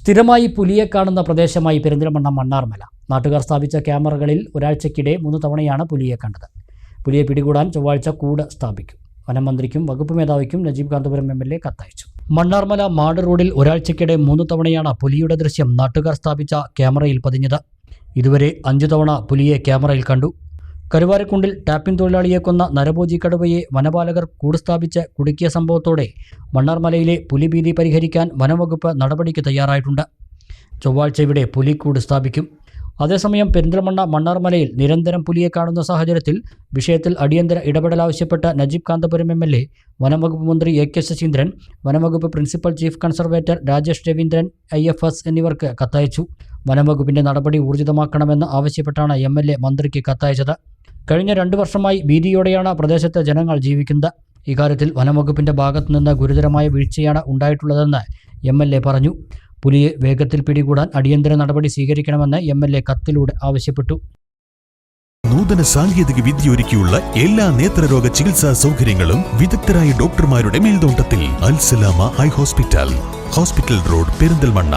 സ്ഥിരമായി പുലിയെ കാണുന്ന പ്രദേശമായി പെരിന്തൽമണ്ണ മണ്ണാർമല. നാട്ടുകാർ സ്ഥാപിച്ച ക്യാമറകളിൽ ഒരാഴ്ചക്കിടെ മൂന്ന് തവണയാണ് പുലിയെ കണ്ടത്. പുലിയെ പിടികൂടാൻ ചൊവ്വാഴ്ച കൂട് സ്ഥാപിക്കും. വനമന്ത്രിക്കും വകുപ്പ് മേധാവിക്കും Najeeb Kanthapuram M L A കത്തയച്ചു. മണ്ണാർമല മാട് റോഡിൽ ഒരാഴ്ചക്കിടെ മൂന്ന് തവണയാണ് പുലിയുടെ ദൃശ്യം നാട്ടുകാർ സ്ഥാപിച്ച ക്യാമറയിൽ പതിഞ്ഞത്. ഇതുവരെ അഞ്ചു തവണ പുലിയെ ക്യാമറയിൽ കണ്ടു. കരുവാരക്കുണ്ടിൽ ടാപ്പിംഗ് തൊഴിലാളിയെ കൊന്ന നരഭോജി കടുവയെ വനപാലകർ കൂട് സ്ഥാപിച്ച് കുടുക്കിയ സംഭവത്തോടെ മണ്ണാർമലയിലെ പുലിഭീതി പരിഹരിക്കാൻ വനംവകുപ്പ് നടപടിക്ക് തയ്യാറായിട്ടുണ്ട്. ചൊവ്വാഴ്ച ഇവിടെ പുലിക്കൂട് സ്ഥാപിക്കും അതേസമയം പെരിന്തൽമണ്ണ മണ്ണാർമലയിൽ നിരന്തരം പുലിയെ കാണുന്ന സാഹചര്യത്തിൽ വിഷയത്തിൽ അടിയന്തര ഇടപെടൽ ആവശ്യപ്പെട്ട Najeeb Kanthapuram M L A വനംവകുപ്പ് മന്ത്രി എ കെ ശശീന്ദ്രൻ വനംവകുപ്പ് principal chief conservator Rajesh Raveendran I F S എന്നിവർക്ക് കത്തയച്ചു. വനംവകുപ്പിന്റെ നടപടി ഊർജിതമാക്കണമെന്ന് ആവശ്യപ്പെട്ടാണ് എം എൽ എ മന്ത്രിക്ക് കത്തയച്ചത്. കഴിഞ്ഞ രണ്ടു വർഷമായി ഭീതിയോടെയാണ് പ്രദേശത്തെ ജനങ്ങൾ ജീവിക്കുന്നത്. ഇക്കാര്യത്തിൽ വനംവകുപ്പിന്റെ ഭാഗത്തുനിന്ന് ഗുരുതരമായ വീഴ്ചയാണ് ഉണ്ടായിട്ടുള്ളതെന്ന് എം എൽ എ പറഞ്ഞു. പുലിയെ വേഗത്തിൽ പിടികൂടാൻ അടിയന്തര നടപടി സ്വീകരിക്കണമെന്ന് എം എൽ എ കത്തിലൂടെ ആവശ്യപ്പെട്ടു. നൂതന സാങ്കേതിക വിദ്യ ഒരുക്കിയുള്ള എല്ലാ നേത്രരോഗ ചികിത്സാ സൗകര്യങ്ങളും വിദഗ്ധരായ ഡോക്ടർമാരുടെ മേൽനോട്ടത്തിൽ Alsalama high hospital. Hospital road Perinthalmanna.